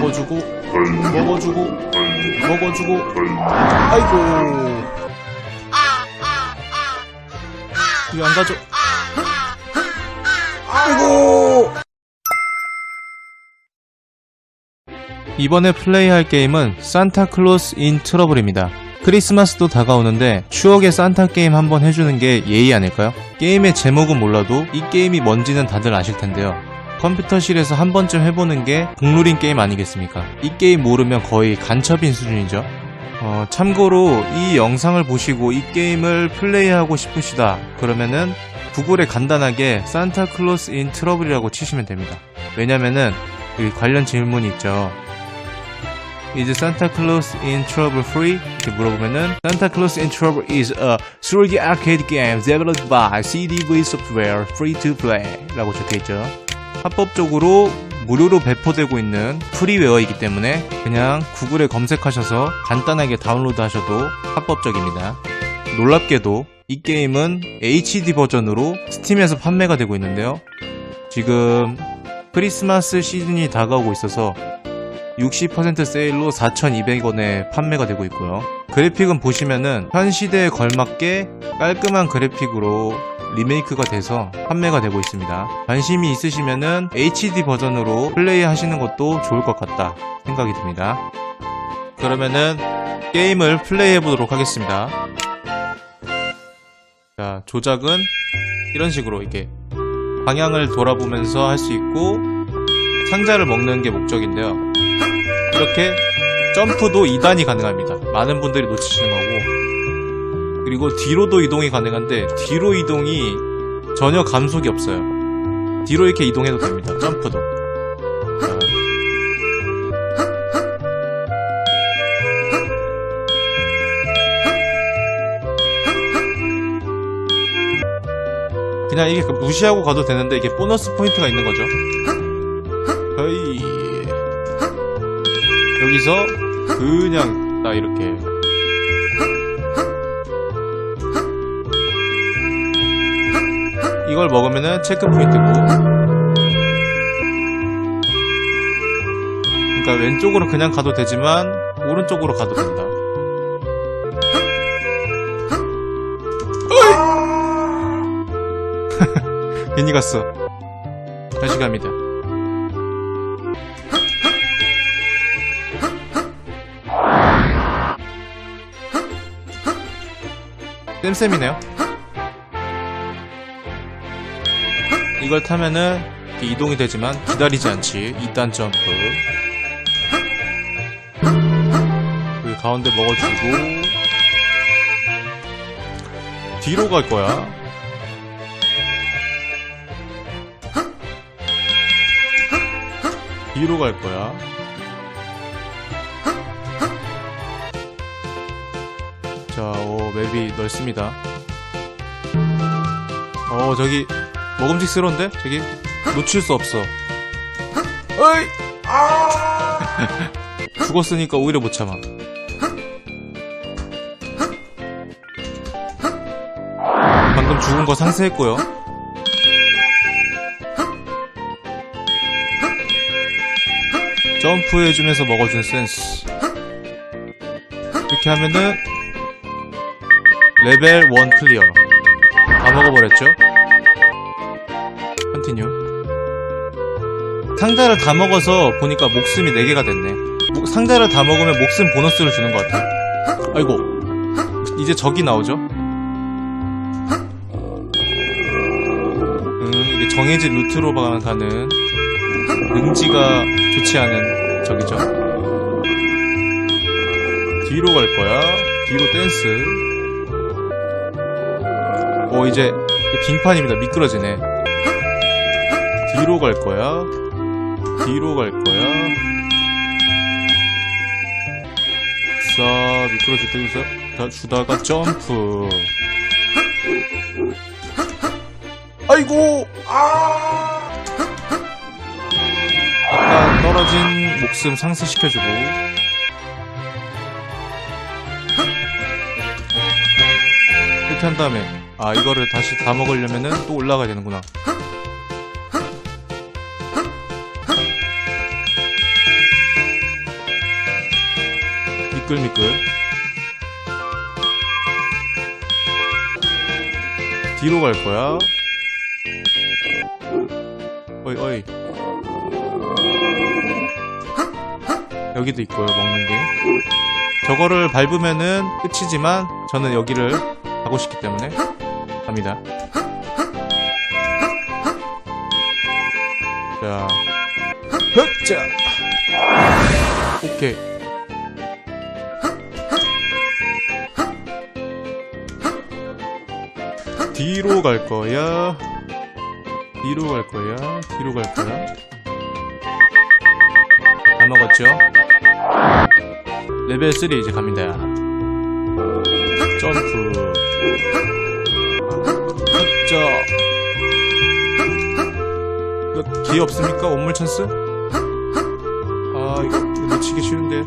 먹어주고 먹어주고 먹어주고 아이고 이거 안 가져 아이고 이번에 플레이할 게임은 산타클로스 인 트러블입니다. 크리스마스도 다가오는데 추억의 산타 게임 한번 해주는 게 예의 아닐까요? 게임의 제목은 몰라도 이 게임이 뭔지는 다들 아실 텐데요. 컴퓨터실에서 한 번쯤 해보는 게 국룰인 게임 아니겠습니까? 이 게임 모르면 거의 간첩인 수준이죠. 어, 참고로 이 영상을 보시고 이 게임을 플레이하고 싶으시다 그러면은 구글에 간단하게 산타클로스 인 트러블이라고 치시면 됩니다. 왜냐면은 이 관련 질문이 있죠. Is Santa Claus in Trouble free? 이렇게 물어보면은 Santa Claus in Trouble is a 3D arcade game developed by CDV Software free to play 라고 적혀있죠. 합법적으로 무료로 배포되고 있는 프리웨어이기 때문에 그냥 구글에 검색하셔서 간단하게 다운로드 하셔도 합법적입니다. 놀랍게도 이 게임은 HD 버전으로 스팀에서 판매가 되고 있는데요. 지금 크리스마스 시즌이 다가오고 있어서 60% 세일로 4,200원에 판매가 되고 있고요. 그래픽은 보시면은 현 시대에 걸맞게 깔끔한 그래픽으로 리메이크가 돼서 판매가 되고 있습니다. 관심이 있으시면은 HD 버전으로 플레이 하시는 것도 좋을 것 같다 생각이 듭니다. 그러면은 게임을 플레이 해보도록 하겠습니다. 자, 조작은 이런 식으로 이렇게 방향을 돌아보면서 할 수 있고 상자를 먹는 게 목적인데요. 이렇게 점프도 2단이 가능합니다. 많은 분들이 놓치시는 거고 그리고 뒤로도 이동이 가능한데 뒤로 이동이 전혀 감속이 없어요. 뒤로 이렇게 이동해도 됩니다. 점프도. 자. 그냥 이게 무시하고 가도 되는데 이게 보너스 포인트가 있는 거죠. 허이. 여기서 그냥 나 이렇게 이걸 먹으면은 체크 포인트고 그러니까 왼쪽으로 그냥 가도 되지만 오른쪽으로 가도 된다! 괜히 갔어 다시 갑니다 쌤쌤이네요. 이걸 타면은 이동이 되지만 기다리지 않지. 2단 점프. 여기 가운데 먹어주고 뒤로 갈 거야. 뒤로 갈 거야. 자, 오, 맵이 넓습니다. 어, 저기, 먹음직스러운데? 저기, 놓칠 수 없어. 어이! 죽었으니까 오히려 못 참아. 방금 죽은 거 상쇄했고요. 점프해주면서 먹어준 센스. 이렇게 하면은 레벨 1 클리어 다 먹어버렸죠? 컨티뉴 상자를 다 먹어서 보니까 목숨이 4개가 됐네. 목- 상자를 다 먹으면 목숨 보너스를 주는 것 같아. 아이고 이제 적이 나오죠? 음 이게 정해진 루트로 가는 능지가 좋지 않은 적이죠? 뒤로 갈 거야. 뒤로 댄스. 어 이제 빙판입니다. 미끄러지네 뒤로 갈 거야? 뒤로 갈 거야? 싹 미끄러질 때면서 다 주다가 점프. 아이고! 아! 아까 떨어진 목숨 상쇄시켜주고. 이렇게 한 다음에 아 이거를 다시 다 먹으려면은 또 올라가야 되는구나 미끌미끌. 뒤로 갈 거야. 어이 어이. 여기도 있고요 먹는 게. 저거를 밟으면은 끝이지만 저는 여기를 가고 싶기 때문에 갑니다. 자. 흑자. 오케이 뒤로 갈 거야. 뒤로 갈 거야. 뒤로 갈 거야. 다 먹었죠? 레벨 3 이제 갑니다. 점프. 흑자. 이거 기회 없습니까? 원물 찬스? 아 이거 놓치기 쉬운데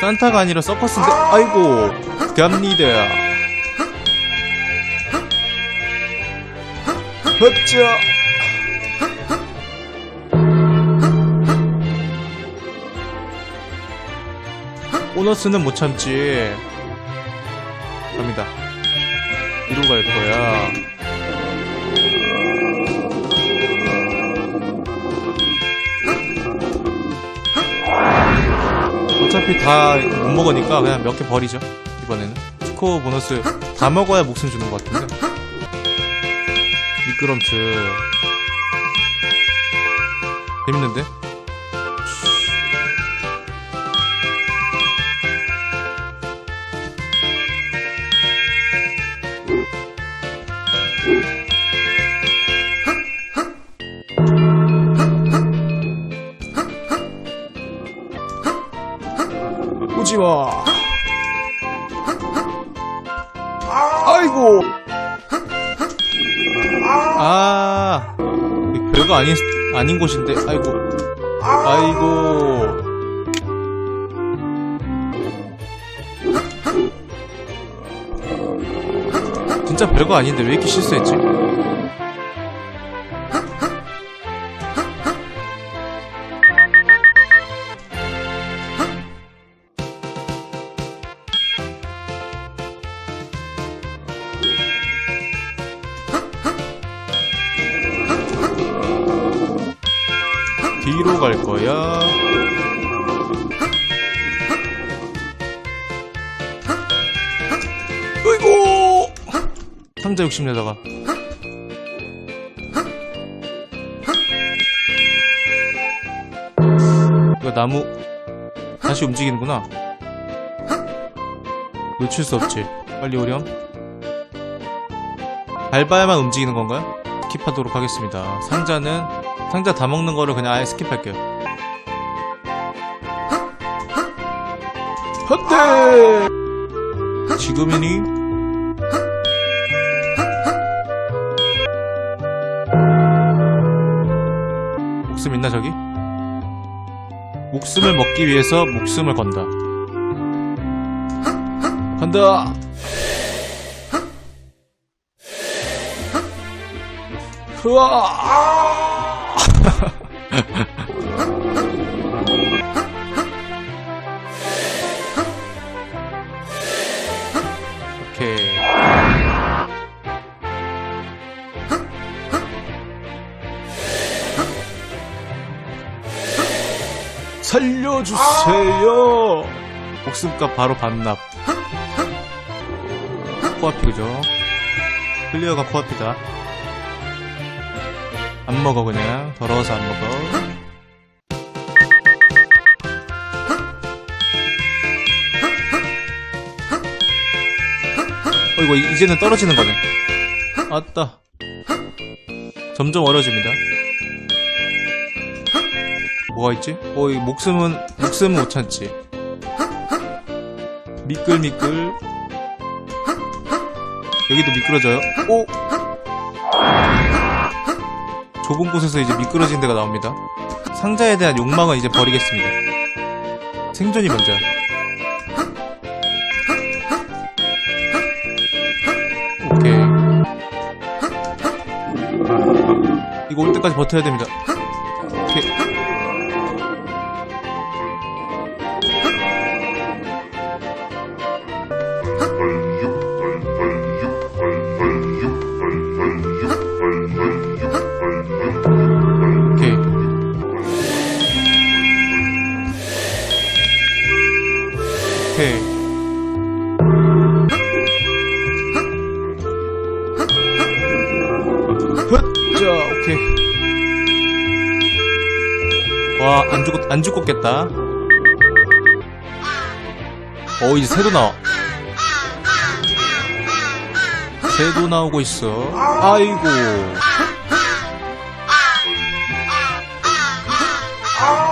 산타가 아니라 서커스인데 아이고 갑니다 헛자 보너스는 못 참지. 갑니다. 뒤로 갈 거야 어차피 다 못 먹으니까 그냥 몇 개 버리죠 이번에는. 스코어 보너스 다 먹어야 목숨 주는 것 같은데. 미끄럼틀. 재밌는데? 별거 아닌 아닌 곳인데 아이고 아이고 진짜 별거 아닌데 왜 이렇게 실수했지? 상자 욕심내다가. 이거 나무 다시 움직이는구나. 놓칠 수 없지. 빨리 오렴. 밟아야만 움직이는 건가요? 스킵하도록 하겠습니다. 상자는 상자 다 먹는 거를 그냥 아예 스킵할게요. 헛대! 지금이니? 목숨 있나 저기? 목숨을 먹기 위해서 목숨을 건다. 간다! 으아! 살려주세요. 목숨값 바로 반납. 코앞이 그죠? 클리어가 코앞이다. 안 먹어 그냥 더러워서 안 먹어. 어 이거 이제는 떨어지는 거네. 아따. 점점 어려집니다. 뭐가 있지? 어, 이 목숨은 목숨은 못 참지. 미끌미끌. 여기도 미끄러져요. 오. 좁은 곳에서 이제 미끄러진 데가 나옵니다. 상자에 대한 욕망은 이제 버리겠습니다. 생존이 먼저야. 오케이. 이거 올 때까지 버텨야 됩니다. 오케이. 오케이. 와, 안 죽었, 안 죽었겠다. 어, 이제 새도 나와. 새도 나오고 있어. 아이고.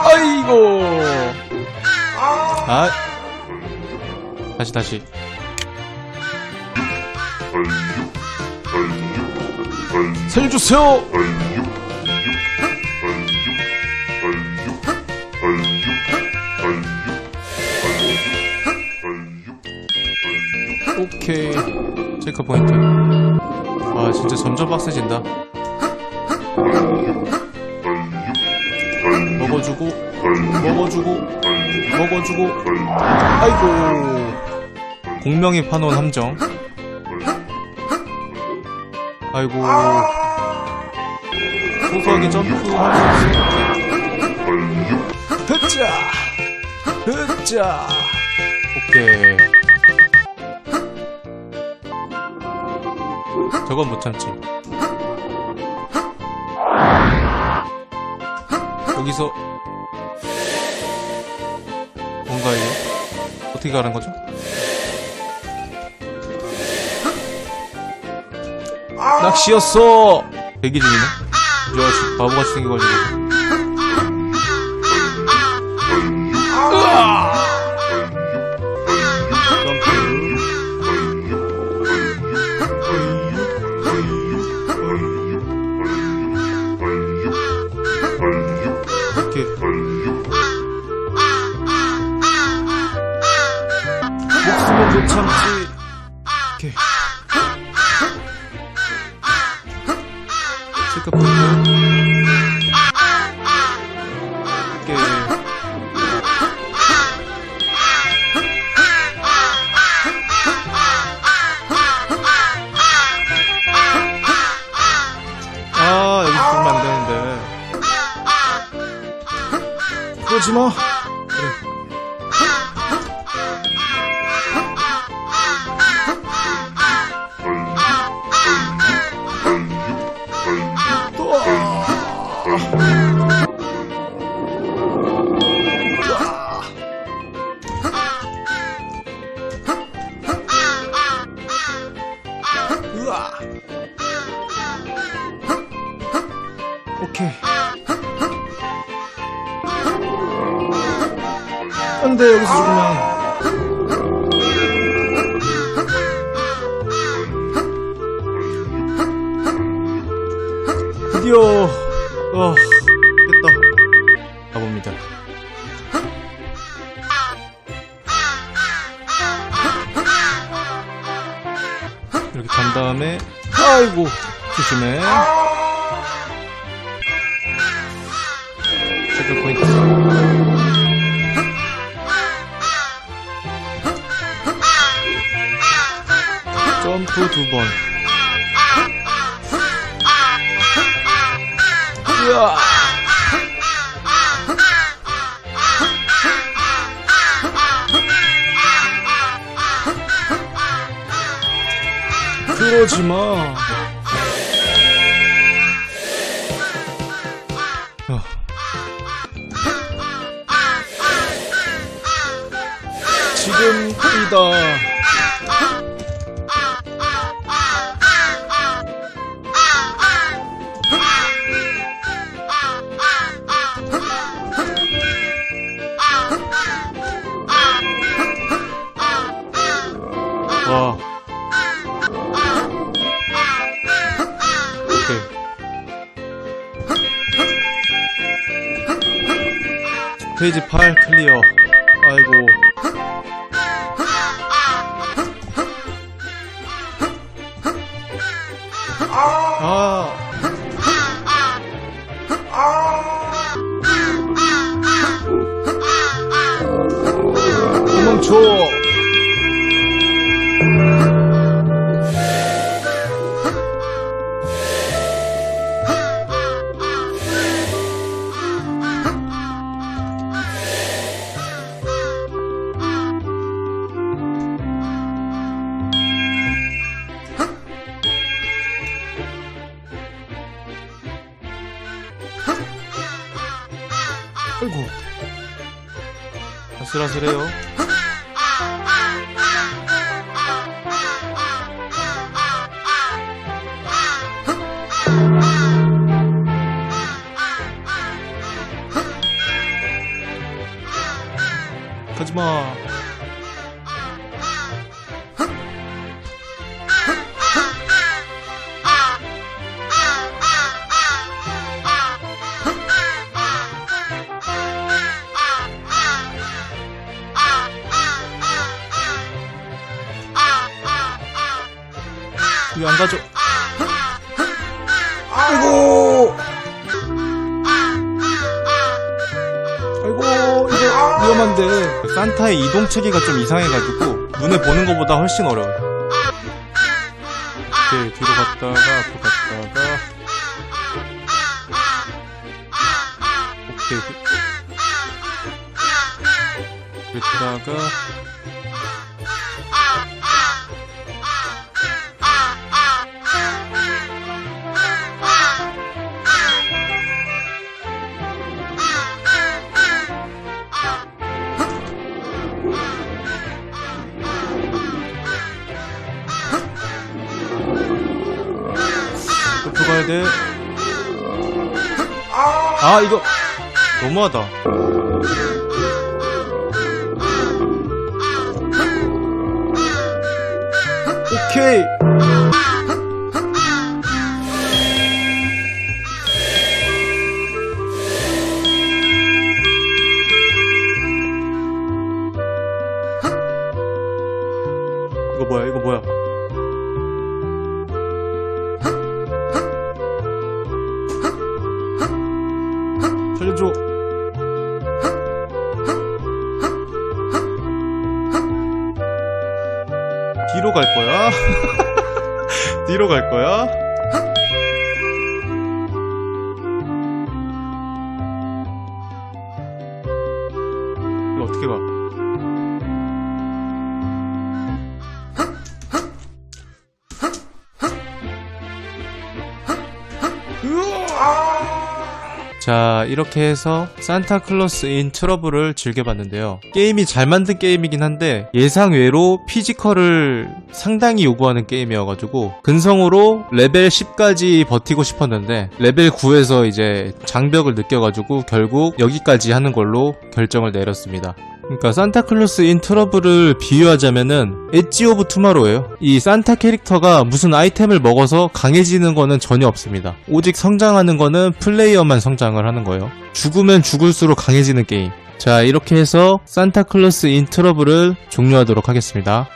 아이고. 아. 다시, 다시. 살려주세요! 오케이. 체크 포인트. 아, 진짜 점점 빡세진다. 먹어주고, 먹어주고, 먹어주고. 아이고. 공명이 파놓은 함정. 아이고. 소소하게 있어. 흐짜! 흐짜! 오케이. 저건 못 참지. 여기서 뭔가 이게 어떻게 가는 거죠? 낚시였어! 대기 중이네. 이 자식 바보같이 생겨가지고. 못 참지. 이렇게. 체크 포인트. 오케이. 안 돼, 여기서 이렇게 간 다음에, 아이고, 조심해. 체크 포인트. 점프 두 번. 으아! 그러지 마. 어. 지금 이다. 페이지 8 클리어. 아이고. 아. 아슬아슬해요. 안 가져. 아이고. 아이고 이거 위험한데 산타의 이동 체계가 좀 이상해가지고 눈에 보는 것보다 훨씬 어려워. 오케이 뒤로 갔다가 앞으로 갔다가 오케이 그랬다가 돼. 아 이거 너무하다. 오케이. 어떻게 가? 자, 이렇게 해서 산타클로스 인 트러블을 즐겨봤는데요. 게임이 잘 만든 게임이긴 한데 예상 외로 피지컬을 상당히 요구하는 게임이어가지고 근성으로 레벨 10까지 버티고 싶었는데 레벨 9에서 이제 장벽을 느껴가지고 결국 여기까지 하는 걸로 결정을 내렸습니다. 그러니까 산타클로스 인 트러블을 비유하자면은 엣지 오브 투마로예요. 이 산타 캐릭터가 무슨 아이템을 먹어서 강해지는 거는 전혀 없습니다. 오직 성장하는 거는 플레이어만 성장을 하는 거예요. 죽으면 죽을수록 강해지는 게임. 자, 이렇게 해서 산타클로스 인 트러블을 종료하도록 하겠습니다.